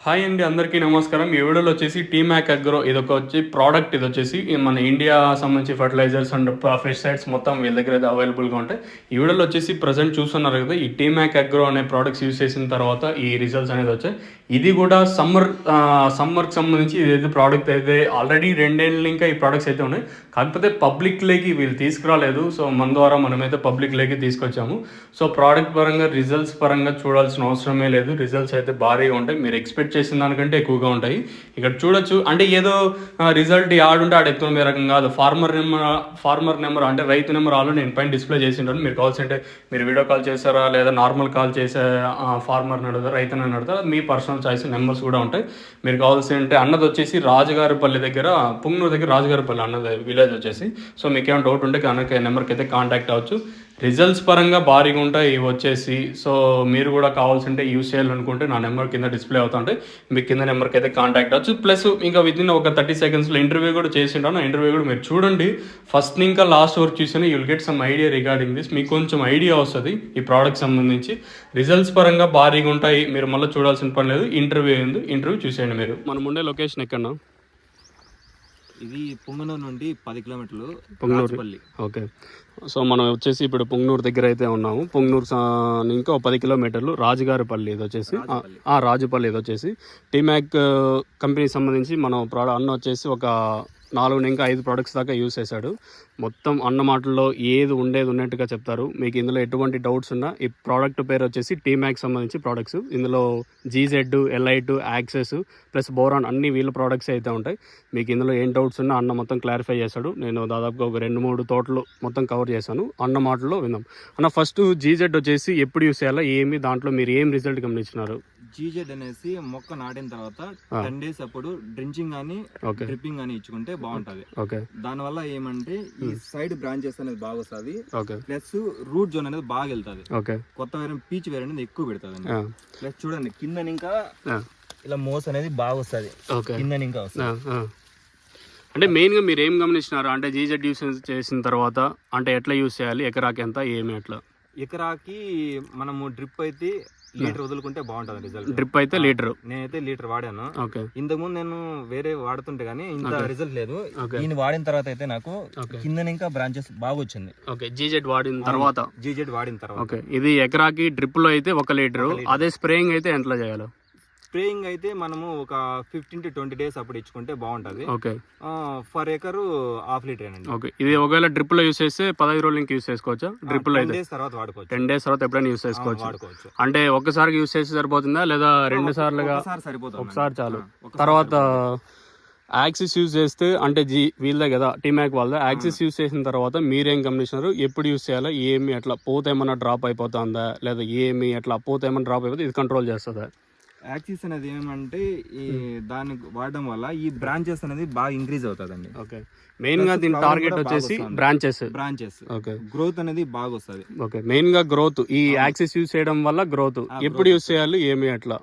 Hi అండి అందరికీ నమస్కారం. ఈ వీడియోలో వచ్చేసి టీమాక్ అగ్రో ఇది ఒక వచ్చి ప్రోడక్ట్ ఇది వచ్చేసి మన ఇండియా సంబంధించి ఫర్టిలైజర్స్ అండ్ పెస్టిసైడ్స్ మొత్తం వీళ్ళ దగ్గర అయితే అవైలబుల్గా ఉంటాయి. ఈ వీడియోలో వచ్చేసి ప్రజెంట్ చూస్తున్నారు కదా ఈ టీమాక్ అగ్రో అనే ప్రోడక్ట్స్ యూస్ చేసిన తర్వాత ఈ రిజల్ట్స్ అనేది వచ్చాయి. ఇది కూడా సమ్మర్ సమ్మర్కి సంబంధించి ఇదైతే ప్రోడక్ట్ అయితే ఆల్రెడీ రెండేళ్ళు ఇంకా ఈ ప్రోడక్ట్స్ అయితే ఉన్నాయి. కాకపోతే పబ్లిక్లోకి వీళ్ళు తీసుకురాలేదు. సో మన ద్వారా మనమైతే పబ్లిక్లోకి తీసుకొచ్చాము. సో ప్రోడక్ట్ పరంగా రిజల్ట్స్ పరంగా చూడాల్సిన అవసరమే లేదు. రిజల్ట్స్ అయితే భారీగా ఉంటాయి. మీరు ఎక్స్పెక్ట్ చేసిన దానికంటే ఎక్కువగా ఉంటాయి. ఇక్కడ చూడొచ్చు. అంటే ఏదో రిజల్ట్ ఆడుంటే ఆడ ఎత్తుకున్న మీ రకం కాదు. ఫార్మర్ నెంబర్ ఫార్మర్ నెంబర్ అంటే రైతు నెంబర్ ఆల్రెడీ నేను పైన డిస్ప్లే చేసి ఉంటాను మీరు కాల్స్ అంటే మీరు వీడియో కాల్ చేస్తారా లేదా నార్మల్ కాల్ చేసే ఫార్మర్ నడుదా రైతుని నడుదా మీ పర్సనల్ చాయిస్ నెంబర్స్ కూడా ఉంటాయి. మీరు కావాల్సి అంటే అన్నది వచ్చేసి రాజుగారిపల్లి దగ్గర పుంగనూరు దగ్గర రాజుగారిపల్లి అన్నది విలేజ్ వచ్చేసి. సో మీకు ఏమైనా డౌట్ ఉంటే కనుక నెంబర్కి అయితే కాంటాక్ట్ అవ్వచ్చు. రిజల్ట్స్ పరంగా భారీగా ఉంటాయి ఇవి వచ్చేసి. సో మీరు కూడా కావాల్సింటే యూస్ చేయాలనుకుంటే నా నెంబర్ కింద డిస్ప్లే అవుతుంటే మీ కింద నెంబర్కి అయితే కాంటాక్ట్ అవ్వచ్చు. ప్లస్ ఇంకా విత్ ఇన్ ఒక థర్టీ సెకండ్స్లో ఇంటర్వ్యూ కూడా చేసి ఉంటాను ఇంటర్వ్యూ కూడా మీరు చూడండి. ఫస్ట్ ఇంకా లాస్ట్ వరకు చూసినా you'll get some idea regarding this మీకు కొంచెం ఐడియా వస్తుంది ఈ ప్రోడక్ట్ సంబంధించి. రిజల్ట్స్ పరంగా భారీగా ఉంటాయి. మీరు మళ్ళీ చూడాల్సిన పని లేదు. ఇంటర్వ్యూ ఉంది ఇంటర్వ్యూ చూసేయండి మీరు. మనం ఉండే లొకేషన్ ఎక్కడ ఇది పుంగనూరు నుండి పది కిలోమీటర్లు పుంగనూరు. ఓకే సో మనం వచ్చేసి ఇప్పుడు పుంగనూరు దగ్గర అయితే ఉన్నాము పుంగనూరు ఇంకా పది కిలోమీటర్లు రాజుగారిపల్లి ఇది వచ్చేసి ఆ, రాజుపల్లి. ఇది వచ్చేసి టీమాక్ కంపెనీకి సంబంధించి మనం ప్రోడ అన్న వచ్చేసి ఒక నాలుగు ఇంకా ఐదు ప్రోడక్ట్స్ దాకా యూస్ చేశాడు మొత్తం అన్న మాటల్లో ఏది ఉండేది ఉన్నట్టుగా చెప్తారు. మీకు ఇందులో ఎటువంటి డౌట్స్ ఉన్నా ఈ ప్రోడక్ట్ పేరు వచ్చేసి టీమాక్ సంబంధించి ప్రోడక్ట్స్ ఇందులో GZ Elite Axis plus boron అన్ని వీళ్ళ ప్రోడక్ట్స్ అయితే ఉంటాయి. మీకు ఇందులో ఏం డౌట్స్ ఉన్నా అన్న మొత్తం క్లారిఫై చేశాడు. నేను దాదాపుగా ఒక రెండు మూడు తోటలు మొత్తం కవర్ చేశాను. అన్న మాటల్లో విందాం. అన్న ఫస్ట్ జీజెడ్ వచ్చేసి ఎప్పుడు యూస్ చేయాలా? ఏమి దాంట్లో మీరు ఏం రిజల్ట్ గమనించినారు? జీజెడ్ అనేసి మొక్క నాటిన తర్వాత. టెన్ డేస్ అప్పుడు డ్రించింగ్ కానీ డ్రిప్పింగ్ కానీ ఇచ్చుకుంటే బాగుంటది. ఓకే దాని వల్ల ఏమంటే ఈ సైడ్ బ్రాంచెస్ అనేది బాగా వస్తుంది ప్లస్ రూట్ జోన్ అనేది బాగా వెళ్తుంది కొత్త వేరే పీచ్ వేరే అనేది ఎక్కువ పెడుతుంది. ప్లస్ చూడండి కింద ఇంకా ఇలా మోస్ అనేది బాగా వస్తుంది కింద ఇంకా వస్తుంది. అంటే మెయిన్గా మీరు ఏం గమనించినారు? అంటే జీజెడ్ యూస్ చేసిన తర్వాత అంటే ఎట్లా యూస్ చేయాలి? ఎకరాకి ఎంత? ఏమి ఎట్లా ఎకరాకి మనము డ్రిప్ అయితే లీటర్ వదులుకుంటే బాగుంటుంది రిజల్ట్ డ్రిప్ అయితే లీటరు. నేనైతే లీటర్ వాడాను. ఓకే. ఇంతకుముందు నేను వేరే వాడుతుంటే కానీ ఇంత. రిజల్ట్ లేదు. ఈయన వాడిన తర్వాత అయితే నాకు కింద ఇంకా బ్రాంచెస్ బాగా వచ్చింది. ఓకే. జీజెడ్ వాడిన తర్వాత. జీజెడ్ వాడిన తర్వాత. ఓకే. ఇది ఎకరాకి డ్రిప్లో అయితే ఒక లీటరు. ఒక లీటర్. అదే స్ప్రేయింగ్ అయితే ఎంతలో చేయాలి? స్ప్రేయింగ్ అయితే మనము ఒక ఫిఫ్టీన్ టు ట్వంటీ డేస్ అప్పుడు ఇచ్చుకుంటే బాగుంటది. Okay. For acre half litre అండి. ఓకే. ఇది ఒకవేళ డ్రిప్లో యూస్ చేస్తే పదహైదు రోజులు ఇంక యూస్ చేసుకోవచ్చా? డ్రిప్లో అయితే. డేస్ తర్వాత వాడుకోవచ్చు. టెన్ డేస్ తర్వాత ఎప్పుడైనా యూస్ చేసుకోవచ్చు. అంటే ఒక్కసారికి యూస్ చేస్తే సరిపోతుందా? లేదా రెండు సార్లుగా? ఒకసారి సరిపోతుంది ఒకసారి చాలు. ఒకసారి తర్వాత. యాక్సిస్ యూజ్ చేస్తే అంటే జీ వీళ్ళదే కదా టీమాక్ వాళ్ళదే యాక్సిస్ యూజ్ చేసిన తర్వాత మీరేం గమనించినారు? ఎప్పుడు యూజ్ చేయాలా? ఏమి అట్లా పోత ఏమన్నా డ్రాప్ అయిపోతుందా? లేదా ఏమి అట్లా పోత ఏమన్నా డ్రాప్ అయిపోతే ఇది కంట్రోల్ చేస్తుందా? యాక్సిస్ అనేది ఏమంటే ఈ దాన్ని వాడడం వల్ల ఈ బ్రాంచెస్ అనేది బాగా ఇంక్రీజ్ అవుతుందండి. ఓకే. మెయిన్గా దీని టార్గెట్ వచ్చేసి. Branches branches okay. గ్రోత్ అనేది బాగా వస్తుంది. ఓకే. మెయిన్గా గ్రోత్ ఈ యాక్సిస్ యూజ్ చేయడం వల్ల గ్రోత్ ఎప్పుడు యూజ్ చేయాలి? ఏమి అట్లా?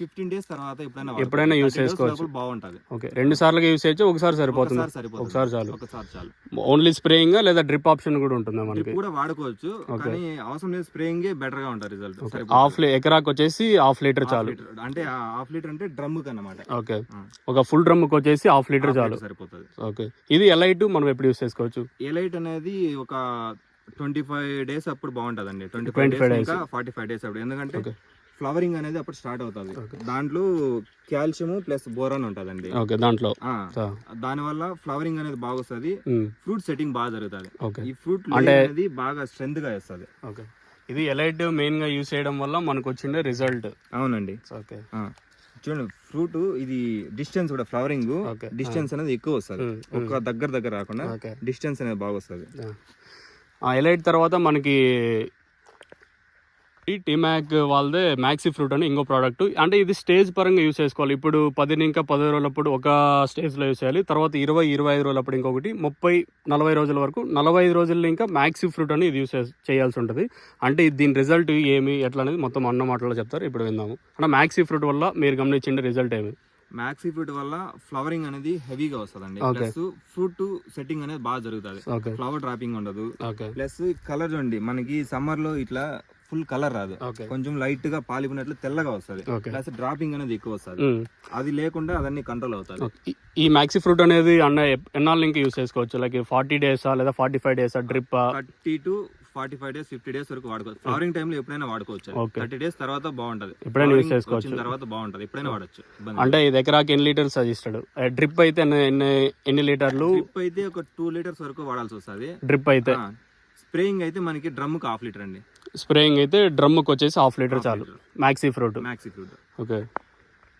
ఫిఫ్టీన్ డేస్ తర్వాత ఎప్పుడైనా ఎప్పుడైనా use చేసుకోవచ్చు. బాగుంటది. ఓకే రెండు సార్లుగా యూజ్ చేయొచ్చు ఒకసారి సరిపోతుంది. ఒకసారి చాలు. ఒకసారి చాలు. ఓన్లీ స్ప్రేయింగ్ లేదా డ్రిప్ ఆప్షన్ కూడా ఉంటుందా మనకి? కూడా వాడుకోవచ్చు. కానీ అవసరం లేదు స్ప్రేయింగ్ బెటర్గా ఉంటుంది రిజల్ట్ హాఫ్ ఎకరాకి వచ్చేసి హాఫ్ లీటర్ చాలు. అంటే హాఫ్ లీటర్ అంటే డ్రమ్ కన్నమాట ఓకే. ఒక ఫుల్ డ్రమ్కి వచ్చేసి హాఫ్ లీటర్ చాలు. సరిపోతుంది. ఓకే. ఇది ఎలైట్ మనం ఎప్పుడు యూస్ చేసుకోవచ్చు? ఎలైట్ అనేది ఒక ట్వంటీ ఫైవ్ డేస్ అప్పుడు బాగుంటదండి. Twenty 25 five. డేస్ ఇంకా ఫార్టీ ఫైవ్ డేస్ అప్పుడు. ఎందుకంటే. ఫ్లవరింగ్ అనేది అప్పుడు స్టార్ట్ అవుతుంది. దాంట్లో కాల్షియం ప్లస్ బోరాన్ ఉంటదండి. ఓకే దాంట్లో. దాని వల్ల ఫ్లవరింగ్ అనేది బాగా వస్తుంది ఫ్రూట్ సెట్టింగ్ బాగా జరుగుతుంది. ఈ ఫ్రూట్ అనేది బాగా స్ట్రెంత్గా వేస్తుంది ఓకే. ఇది ఎలైట్ మెయిన్గా యూస్ చేయడం వల్ల మనకు వచ్చిండే రిజల్ట్. అవునండి. ఓకే. చూడండి ఫ్రూట్ ఇది డిస్టెన్స్ కూడా ఫ్లవరింగ్. డిస్టెన్స్ అనేది ఎక్కువ వస్తుంది. ఒక దగ్గర దగ్గర రాకుండా డిస్టెన్స్ అనేది బాగా వస్తుంది ఆ ఎలైట్ తర్వాత మనకి ఈ టీమాక్ వాళ్ళదే మ్యాక్సీ ఫ్రూట్ అని ఇంకో ప్రోడక్ట్ అంటే ఇది స్టేజ్ పరంగా యూస్ చేసుకోవాలి. ఇప్పుడు పది ఇంకా పది రోజులప్పుడు ఒక స్టేజ్లో యూస్ చేయాలి. తర్వాత ఇరవై ఇరవై ఐదు రోజులప్పుడు ఇంకొకటి ముప్పై నలభై రోజుల వరకు నలభై ఐదు రోజుల్లో ఇంకా మ్యాక్సీ ఫ్రూట్ అని ఇది యూస్ చేయాల్సి ఉంటుంది. అంటే దీని రిజల్ట్ ఏమి ఎట్లా అనేది మొత్తం అన్న మాటలో చెప్తారు. ఇప్పుడు విందాము. అంటే మ్యాక్సీ ఫ్రూట్ వల్ల మీరు గమనించిన రిజల్ట్ ఏమి? మ్యాక్సీ ఫ్రూట్ వల్ల ఫ్లవరింగ్ అనేది హెవీగా వస్తుందండి. ప్లస్ ఫ్రూట్ సెట్టింగ్ అనేది బాగా జరుగుతుంది. ఫ్లవర్ డ్రాపింగ్ ఉండదు. ప్లస్ కలర్ చూడండి మనకి సమ్మర్లో ఇట్లా ఫుల్ కలర్ రాదు. కొంచెం లైట్గా పాలిపోయినట్లు తెల్లగా వస్తది. ప్లస్ డ్రాపింగ్ అనేది ఎక్కువ వస్తది. అది లేకుండా అదన్నీ కంట్రోల్ అవుతుంది. ఓకే. ఈ- మ్యాక్సీ ఫ్రూట్ అనేది అన్న ఎన్నాళ్ళు ఇంకా యూస్ చేసుకోవచ్చు? లైక్ ఫార్టీ డేసా లేదా ఫార్టీ ఫైవ్ డేసా drip thirty to forty five days fifty days వరకు వాడుకోవచ్చు. ఫ్లవరింగ్ టైంలో ఎప్పుడైనా వాడుకోవచ్చు. థర్టీ డేస్ తర్వాత బాగుంటది. ఎప్పుడైనా యూస్ చేసుకోవచ్చు. తర్వాత బాగుంటది. ఎప్పుడైనా వాడచ్చు. అంటే ఇది ఎకరాకి ఎన్ని లీటర్స్ సజెస్టాడు డ్రిప్ అయితే ఎన్ని ఎన్ని లీటర్లు? డ్రిప్ అయితే ఒక టూ లీటర్స్ వరకు వాడాల్సి వస్తుంది. డ్రిప్ అయితే? స్ప్రేయింగ్ అయితే మనకి డ్రమ్కి హాఫ్ లీటర్ అండి. స్ప్రేయింగ్ అయితే డ్రమ్కి వచ్చేసి హాఫ్ లీటర్ చాలు. Maxi fruit maxi fruit okay.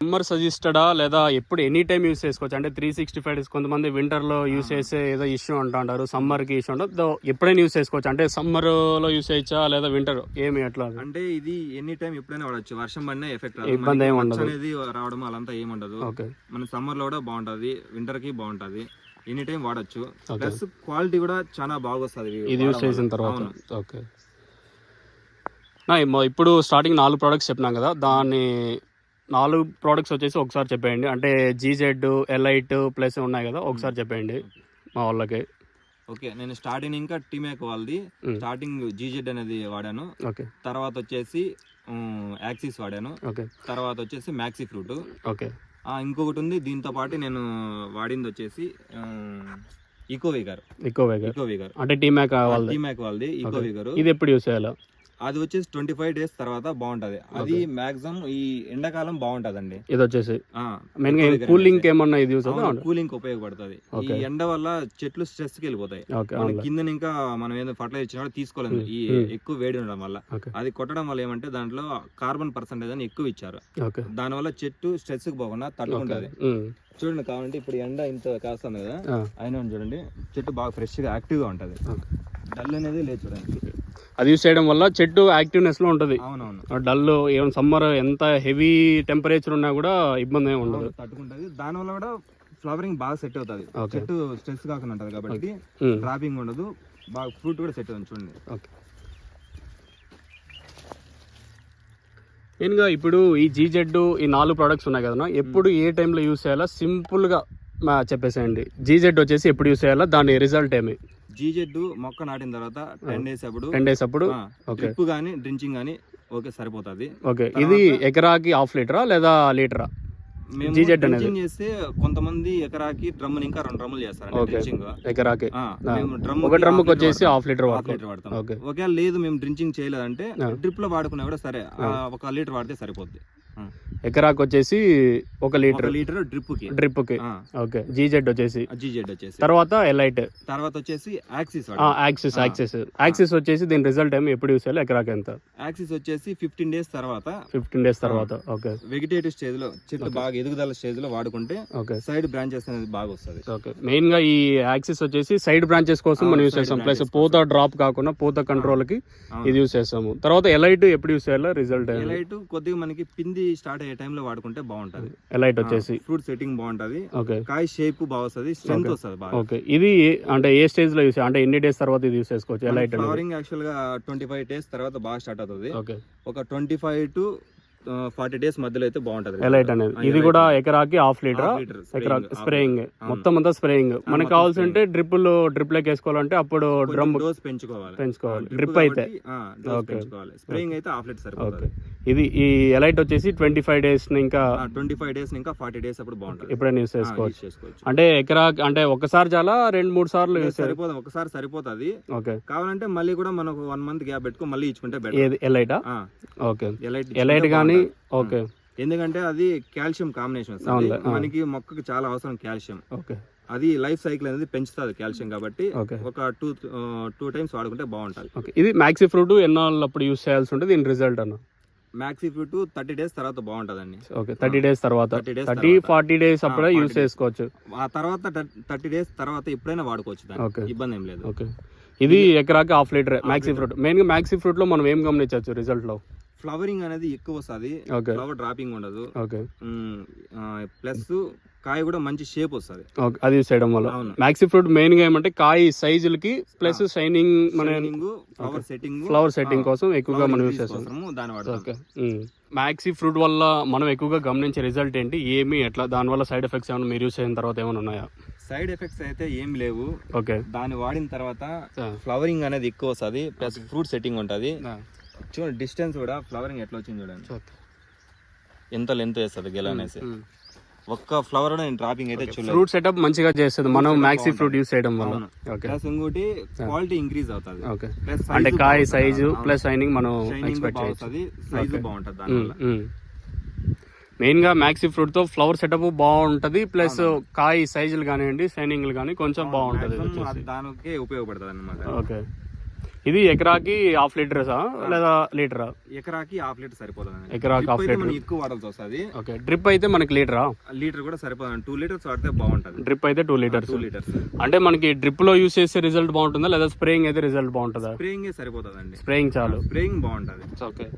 Summer సజెస్టడా లేదా ఎప్పుడు ఎనీ టైం యూస్ చేసుకోవచ్చు? అంటే త్రీ సిక్స్టీ ఫైవ్ డేస్ కొంతమంది వింటర్లో యూస్ చేసే ఏదో ఇష్యూ అంటారు సమ్మర్కి ఇష్యూ ఉంటుంది దో ఎప్పుడైనా యూస్ చేసుకోవచ్చు? అంటే సమ్మర్లో యూస్ చేయొచ్చా లేదా వింటర్ ఏమి ఎట్లా అంటే ఇది ఎనీ టైం ఎప్పుడైనా వాడచ్చు. వర్షం పడినా ఎఫెక్ట్ ఇబ్బంది ఏమి ఉండదు. అనేది రావడం అలంతా ఏమి ఉండదు. ఓకే. మన సమ్మర్లో కూడా బాగుంటది వింటర్కి బాగుంటది. ఎనీ టైం వాడచ్చు. ప్లస్ క్వాలిటీ కూడా చాలా బాగా వస్తుంది. ఇది యూస్ చేసిన తర్వాత. ఓకే. ఇప్పుడు స్టార్టింగ్ నాలుగు ప్రోడక్ట్స్ చెప్పినాం కదా దాన్ని నాలుగు ప్రోడక్ట్స్ వచ్చేసి ఒకసారి చెప్పేయండి. అంటే జీజెడ్ ఎలైట్ ప్లస్ ఉన్నాయి కదా ఒకసారి చెప్పేయండి మా వాళ్ళకి. ఓకే నేను స్టార్టింగ్ ఇంకా టీమేక్ వాళ్ళది. స్టార్టింగ్ జీజెడ్ అనేది వాడాను. ఓకే. తర్వాత వచ్చేసి యాక్సిస్ వాడాను. ఓకే. తర్వాత వచ్చేసి మ్యాక్సీ ఫ్రూట్ ఓకే. ఇంకొకటి ఉంది దీంతో పాటు నేను వాడింది వచ్చేసి ఈకో విగర్ ఎక్కువ వేగ ఈకో విగర్ అంటే టీమ్యాక్ వాళ్ళది? టీమేక్ వాళ్ళది ఈకో విగర్ ఇది ఎప్పుడు యూస్ చేయాలి? అది వచ్చేసి ట్వంటీ ఫైవ్ డేస్ తర్వాత బాగుంటది. అది మాక్సిమం ఈ ఎండాకాలం బాగుంటదండి. ఇది వచ్చేసి కూలింగ్ ఏమన్నా ఇది కూలింగ్ ఉపయోగపడుతుంది. ఈ ఎండ వల్ల చెట్లు స్ట్రెస్కి వెళ్ళిపోతాయి మన కింద ఇంకా మనం ఏదో ఫర్టిలైజర్ ఇచ్చినా తీసుకోలేదు ఈ ఎక్కువ వేడి ఉండడం వల్ల. అది కొట్టడం వల్ల ఏమంటే దాంట్లో కార్బన్ పర్సంటేజ్ అని ఎక్కువ ఇచ్చారు. దాని వల్ల చెట్టు స్ట్రెస్కి పోకుండా తట్టుకుంటది. చూడండి కావాలంటే ఇప్పుడు ఎండ ఇంత కాస్తుంది కదా. అయినా చూడండి చెట్టు బాగా ఫ్రెష్గా యాక్టివ్గా ఉంటది. డల్ అనేది లేదు చూడండి. అది యూస్ చేయడం వల్ల చెట్టు యాక్టివ్నెస్లో ఉంటుంది. డల్ ఏమైనా సమ్మర్ ఎంత హెవీ టెంపరేచర్ ఉన్నా కూడా ఇబ్బంది ఏమి ఉండదు. తట్టుకుంటది. దాని వల్ల కూడా ఫ్లవరింగ్ బాగా సెట్ అవుతుంది. చెట్టు స్ట్రెస్ కాకుండా ఉంటది కాబట్టి. డ్రాపింగ్ ఉండదు. బాగా ఫ్రూట్ కూడా సెట్ అవుతుంది చూడండి. ఓకే. మెయిన్గా ఇప్పుడు ఈ జీజెడ్ ఈ నాలుగు ప్రోడక్ట్స్ ఉన్నాయి కదా ఎప్పుడు ఏ టైంలో యూస్ చేయాలా? సింపుల్గా చెప్పేసేయండి. జీజెడ్ వచ్చేసి ఎప్పుడు యూస్ చేయాలా? దాని రిజల్ట్ ఏమి? జీజెడ్ మొక్క నాటిన తర్వాత టెన్ డేస్ అప్పుడు టెన్ డేస్ అప్పుడు డ్రిప్ గానీ డ్రించింగ్ గానీ ఓకే సరిపోతుంది. ఓకే ఇది ఎకరాకి హాఫ్ లీటరా లేదా లీటరా? మేము. డ్రించింగ్ చేస్తే కొంతమంది ఎకరాకి డ్రమ్ ఇంకా రెండు డ్రమ్ములు చేస్తారండి Okay. డ్రించింగ్ ఎకరాకి. మేము డ్రమ్ ఒక డ్రమ్కి వచ్చేసి హాఫ్ లీటర్ హాఫ్ లీటర్ వాడతాం. ఓకే. ఒకవేళ లేదు మేము డ్రించింగ్ చేయలేదంటే డ్రిప్లో వాడుకున్నా కూడా సరే ఒక లీటర్ వాడితే సరిపోద్ది. ఎకరాకి వచ్చేసి ఒక లీటర్. లీటర్ డ్రిప్కి డ్రిప్కి ఓకే. జీజెడ్ వచ్చేసి. జీజెడ్ వచ్చేసి. తర్వాత ఎలైట్ తర్వాత వచ్చేసి యాక్సిస్ యాక్సిస్ యాక్సిస్ యాక్సిస్ వచ్చేసి దీని రిజల్ట్ ఏమి? ఎప్పుడు యూస్ చేయాలి? ఎకరాకి ఎంత? యాక్సిస్ వచ్చేసి ఫిఫ్టీన్ డేస్ తర్వాత. ఫిఫ్టీన్ డేస్ తర్వాత. ఓకే. వెజిటేటివ్ స్టేజ్లో చెట్లు బాగా ఎదుగుదల స్టేజ్లో వాడుకుంటే ఓకే. సైడ్ బ్రాంచెస్ అనేది బాగా వస్తుంది. ఓకే. మెయిన్గా ఈ యాక్సిస్ వచ్చేసి సైడ్ బ్రాంచెస్ కోసం మనం యూస్ చేస్తాం. ప్లస్ పూత డ్రాప్ కాకుండా పూత కంట్రోల్కి ఇది యూస్ చేస్తాము. తర్వాత ఎలైట్ ఎప్పుడు యూస్ చేయాలి? రిజల్ట్ ఎలైట్ కొద్దిగా మనకి పిండి స్టార్ట్ అయ్యే time లో వాడుకుంటే బాగుంటది. ఎలైట్ వచ్చేసి. ఫ్రూట్ సెట్టింగ్ బాగుంటది. కాయ షేప్ బాగా వస్తుంది స్ట్రెంత్ వస్తుంది బాగా. ఓకే ఇది అంటే ఏ స్టేజ్లో యూస్ అంటే ఎన్ని డేస్ తర్వాత ఇది యూస్ చేసుకోవచ్చు? ఎలైట్ ఫ్లవరింగ్ యాక్చువల్గా ట్వంటీ ఫైవ్ డేస్ తర్వాత బాగా స్టార్ట్ అవుతుంది. ఒక twenty five to forty days మధ్యలో అయితే బాగుంటది ఎలైట్ అనేది. ఇది కూడా ఎకరాకి హాఫ్ లీటర్ ఎకరా స్ప్రేయింగ్ మొత్తం అంతా స్ప్రేయింగ్ మనకి కావాల్సి ఉంటే డ్రిప్పులు డ్రిప్ లెక్క వేసుకోవాలంటే అప్పుడు డ్రమ్ డోస్ పెంచుకోవాలి. పెంచుకోవాలి. డ్రిప్ అయితే. పెంచుకోవాలి. స్ప్రేయింగ్ అయితే హాఫ్ లీటర్ సరిపోతుంది. ఇది ఈ ఎలైట్ వచ్చేసి ట్వంటీ ఫైవ్ డేస్ ఇంకా ట్వంటీ ఫైవ్ డేస్ ఇంకా ఫార్టీ డేస్ అప్పుడు బాగుంటుంది. ఎప్పుడైనా యూస్ చేసుకోవచ్చు. అంటే ఎకరా అంటే ఒకసారి చాలా రెండు మూడు సార్లు యూస్ సరిపోదు. ఒకసారి సరిపోతుంది. ఓకే కావాలంటే మళ్ళీ కూడా మనకు వన్ మంత్ గ్యాప్ పెట్టుకో మళ్ళీ ఇచ్చుకుంటే బెటర్ ఎలైటా ఓకే ఎలైట్ ఎలైట్ కానీ ఓకే. ఎందుకంటే అది కాల్షియం కాంబినేషన్. మనకి మొక్కకి చాలా అవసరం కాల్షియం. ఓకే. అది లైఫ్ సైకిల్ అనేది పెంచుతుంది కాల్షియం కాబట్టి ఒక టూ టూ టైమ్స్ వాడుకుంటే బాగుంటుంది. ఓకే. ఇది మ్యాక్సీ ఫ్రూట్ ఎన్నాళ్ళు అప్పుడు యూస్ చేయాల్సి ఉంటుంది? దీని రిజల్ట్ అన్న? మ్యాక్సీ ఫ్రూట్ థర్టీ డేస్ తర్వాత బాగుంటుందండి. ఓకే థర్టీ డేస్ తర్వాత. 30 days థర్టీ. ఫార్టీ డేస్ అప్పుడే 40 యూస్. చేసుకోవచ్చు. ఆ తర్వాత థర్టీ డేస్ తర్వాత ఎప్పుడైనా వాడుకోవచ్చు ఇబ్బంది ఏం లేదు. ఓకే. ఇది ఎకరాకి హాఫ్ లీటర్ మ్యాక్సీ ఫ్రూట్. మెయిన్గా మ్యాక్సీ ఫ్రూట్లో మనం ఏం గమనించవచ్చు రిజల్ట్లో? ఫ్లవరింగ్ అనేది ఎక్కువ వస్తుంది. ఫ్లవర్ డ్రాపింగ్ ఉండదు. ఓకే. ప్లస్ కాయ కూడా మంచి షేప్ వస్తుంది. ఓకే అది చేయడం వల్ల. మ్యాక్సీ ఫ్రూట్ మెయిన్గా ఏమంటే కాయ సైజులకి ప్లస్ షైనింగ్ మన ఫ్లవర్ సెట్టింగ్ ఫ్లవర్ సెట్టింగ్ కోసం ఎక్కువగా మనం యూస్ చేస్తాం. దాని ఓకే. మ్యాక్సీ ఫ్రూట్ వల్ల మనం ఎక్కువగా గమనించే రిజల్ట్ ఏంటి? ఏమి ఎట్లా దానివల్ల సైడ్ ఎఫెక్ట్స్ ఏమైనా మీరు యూస్ అయిన తర్వాత ఏమైనా ఉన్నాయా? సైడ్ ఎఫెక్ట్స్ అయితే ఏం లేవు. ఓకే. దాన్ని వాడిన తర్వాత. ఫ్లవరింగ్ అనేది ఎక్కువ వస్తుంది. ప్లస్ ఫ్రూట్ సెట్టింగ్ ఉంటుంది. చూడండి డిస్టెన్స్ కూడా ఫ్లవరింగ్ ఎట్లా వచ్చింది చూడండి. ఎంత లెంత్ వేస్తుంది గెల అనేసి. ఒక్క ఫ్లవర్ డ్రాపింగ్ అయితే చూడలేదు. ఫ్రూట్ సెటప్ మంచిగా చేస్తుంది. మనం మ్యాక్సీ ఫ్రూట్ యూస్ చేయడం వల్ల. ప్లస్ ఇంకోటి క్వాలిటీ ఇంక్రీజ్ అవుతుంది. అంటే కాయ సైజు ప్లస్ షైనింగ్ మనం ఎక్స్పెక్ట్ బాగుంటుంది. సైజు బాగుంటుంది దానివల్ల మెయిన్గా మ్యాక్సీ ఫ్రూట్తో ఫ్లవర్ సెటప్ బాగుంటది. ప్లస్ కాయ సైజులు కానివ్వండి షైనింగ్ కానీ కొంచెం బాగుంటది దానికే ఉపయోగపడుతుంది అనమాట ఓకే ఇది ఎకరాకి హాఫ్ లీటర్సా లేదా లీటరా? ఎకరాకి హాఫ్ లీటర్ సరిపోతుంది ఎకరాకి హాఫ్ లీటర్. ఎక్కువ వాడాల్సి వస్తుంది. ఓకే డ్రిప్ అయితే మనకి లీటరా? లీటర్ కూడా సరిపోతుంది టూ లీటర్స్ వాడితే బాగుంటుంది. డ్రిప్ అయితే టూ లీటర్స్ టూ లీటర్స్ అంటే మనకి డ్రిప్లో యూస్ చేస్తే రిజల్ట్ బాగుంటుందా లేదా స్ప్రేయింగ్ అయితే రిజల్ట్ బాగుంటుందా? స్ప్రేయింగ్ సరిపోతుంది అండి స్ప్రేయింగ్ చాలు. స్ప్రేయింగ్ బాగుంటుంది. ఓకే.